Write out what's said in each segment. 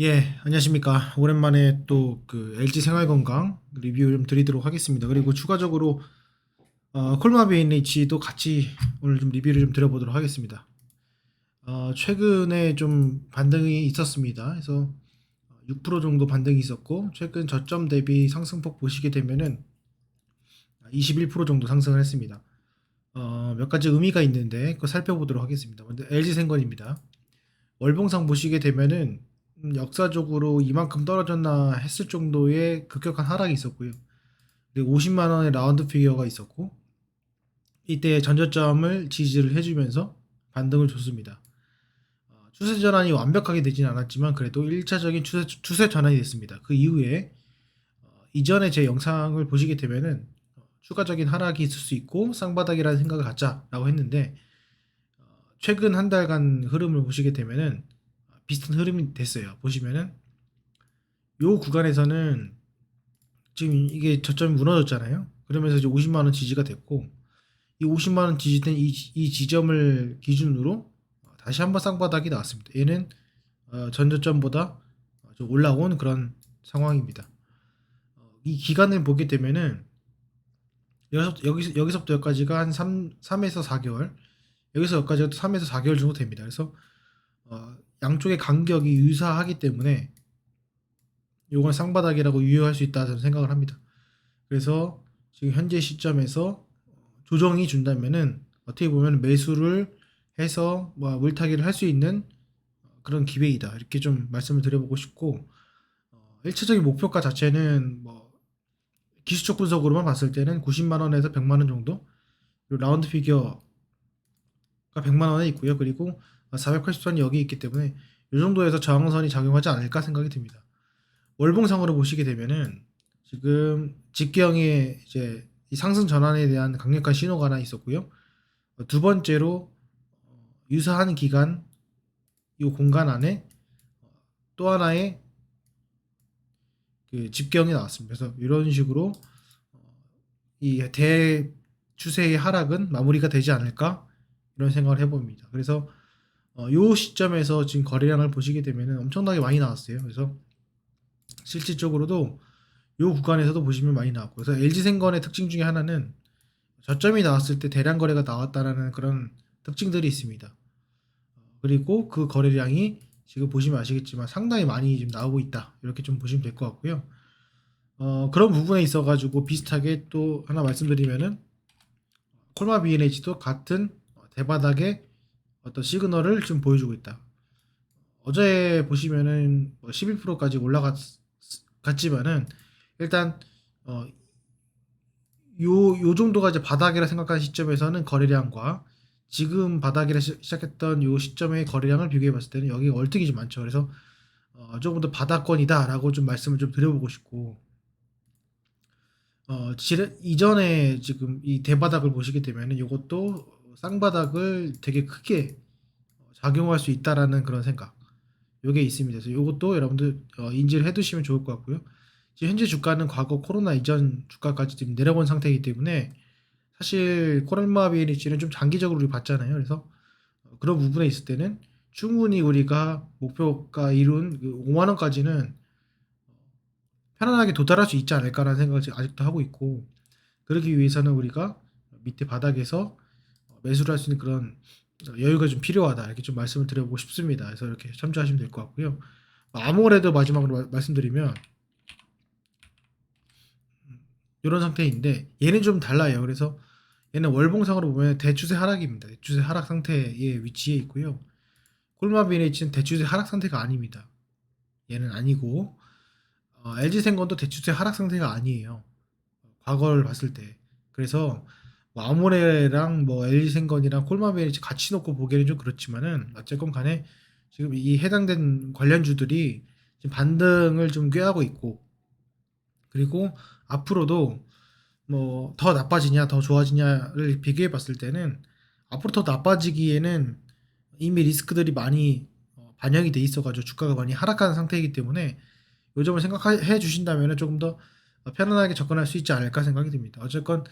예, 안녕하십니까. 오랜만에 또 그 LG 생활건강 리뷰 좀 드리도록 하겠습니다. 그리고 추가적으로 어, 콜마비인리치도 같이 오늘 좀 리뷰를 좀 드려보도록 하겠습니다. 어, 최근에 좀 반등이 있었습니다. 그래서 6% 정도 반등이 있었고 최근 저점 대비 상승폭 보시게 되면은 21% 정도 상승을 했습니다. 어, 몇 가지 의미가 있는데 그거 살펴보도록 하겠습니다. 먼저 LG 생건입니다. 월봉상 보시게 되면은 음, 역사적으로 이만큼 떨어졌나 했을 정도의 급격한 하락이 있었고요. 그리고 50만 원의 라운드 피겨가 있었고 이때 전저점을 지지를 해주면서 반등을 줬습니다. 어, 추세 전환이 완벽하게 되진 않았지만 그래도 1차적인 추세, 추세 전환이 됐습니다. 그 이후에 어, 이전에 제 영상을 보시게 되면은 어, 추가적인 하락이 있을 수 있고 쌍바닥이라는 생각을 갖자라고 했는데 어, 최근 한 달간 흐름을 보시게 되면은 비슷한 흐름이 됐어요. 보시면은 요 구간에서는 지금 이게 저점이 무너졌잖아요. 그러면서 이제 50만 원 지지가 됐고 이 50만 원 지지된 이, 이 지점을 기준으로 다시 한번 쌍바닥이 나왔습니다. 얘는 어, 전저점보다 좀 올라온 그런 상황입니다. 어, 이 기간을 보게 되면은 여기서, 여기서, 여기서부터 여기까지가 한 3, 3에서 4개월 여기서 여기까지가 또 3에서 4개월 정도 됩니다. 그래서 어, 양쪽의 간격이 유사하기 때문에 요건 쌍바닥이라고 유효할 수 있다 저는 생각을 합니다. 그래서 지금 현재 시점에서 조정이 준다면은 어떻게 보면 매수를 해서 뭐 물타기를 할 수 있는 그런 기회이다. 이렇게 좀 말씀을 드려보고 싶고 어, 1차적인 목표가 자체는 뭐 기술적 분석으로만 봤을 때는 90만 원에서 100만 원 정도? 라운드 피겨가 100만 원에 있고요. 그리고 480선이 여기 있기 때문에 이 정도에서 저항선이 작용하지 않을까 생각이 듭니다. 월봉상으로 보시게 되면은 지금 직경의 이제 이 상승 전환에 대한 강력한 신호가 하나 있었고요. 어, 두 번째로 어, 유사한 기간 이 공간 안에 어, 또 하나의 그 집경이 나왔습니다. 그래서 이런 식으로 이 대 추세의 하락은 마무리가 되지 않을까 이런 생각을 해봅니다. 그래서 어, 요 시점에서 지금 거래량을 보시게 되면 엄청나게 많이 나왔어요. 그래서 실질적으로도 요 구간에서도 보시면 많이 나왔고 그래서 LG생건의 특징 중에 하나는 저점이 나왔을 때 대량 거래가 나왔다라는 그런 특징들이 있습니다. 그리고 그 거래량이 지금 보시면 아시겠지만 상당히 많이 지금 나오고 있다. 이렇게 좀 보시면 될 것 같고요. 어, 그런 부분에 있어 가지고 비슷하게 또 하나 말씀드리면은 콜마 B&H도 같은 대바닥의 어떤 시그널을 지금 보여주고 있다. 어제 보시면은 뭐 11%까지 올라갔지만은 일단 어, 요, 요 정도가 이제 바닥이라 생각하는 시점에서는 거래량과 지금 바닥이라 시, 작했던요 시점의 거래량을 비교해 봤을 때는 여기 월등히 좀 많죠. 그래서 어, 조금 더 바닥권이다라고 좀 말씀을 좀 드려보고 싶고 어, 지난, 이전에 지금 이 대바닥을 보시게 되면은 이것도 쌍바닥을 되게 크게 작용할 수 있다라는 그런 생각. 요게 있습니다. 그래서 요것도 여러분들 어, 인지를 해 두시면 좋을 것 같고요. 지금 현재 주가는 과거 코로나 이전 주가까지 지금 내려온 상태이기 때문에 사실 코로나 비리치는 좀 장기적으로 우리 봤잖아요. 그래서 어, 그런 부분에 있을 때는 충분히 우리가 목표가 이룬 그 5만 원까지는 편안하게 도달할 수 있지 않을까라는 생각을 아직도 하고 있고 그러기 위해서는 우리가 밑에 바닥에서 매수를 할 수 있는 그런 여유가 좀 필요하다 이렇게 좀 말씀을 드려보고 싶습니다. 그래서 이렇게 참조하시면 될 것 같고요. 아무래도 마지막으로 마- 말씀드리면 이런 상태인데 얘는 좀 달라요. 그래서 얘는 월봉상으로 보면 대추세 하락입니다. 대추세 하락 상태에 위치해 있고요. 콜마비네이치는 대추세 하락 상태가 아닙니다. 얘는 아니고 어, LG생건도 대추세 하락 상태가 아니에요. 과거를 봤을 때. 그래서 뭐 아모레랑 뭐 LG생건이랑 콜마비네이치 같이 놓고 보기에는 좀 그렇지만은 어쨌건 간에 지금 이 해당된 관련주들이 지금 반등을 좀 꾀하고 있고 그리고 앞으로도 뭐 더 나빠지냐 더 좋아지냐를 비교해 봤을 때는 앞으로 더 나빠지기에는 이미 리스크들이 많이 어, 반영이 돼 있어가지고 주가가 많이 하락하는 상태이기 때문에 요 점을 생각해 주신다면 조금 더 편안하게 접근할 수 있지 않을까 생각이 듭니다. 어쨌건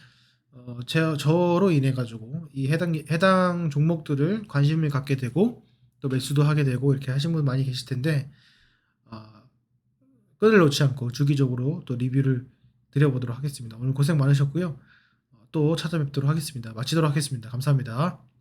어, 제, 저로 인해 가지고 이 해당 해당 종목들을 관심을 갖게 되고 또 매수도 하게 되고 이렇게 하신 분 많이 계실 텐데 아, 끈을 놓지 않고 주기적으로 또 리뷰를 드려보도록 하겠습니다. 오늘 고생 많으셨고요. 어, 또 찾아뵙도록 하겠습니다. 마치도록 하겠습니다. 감사합니다.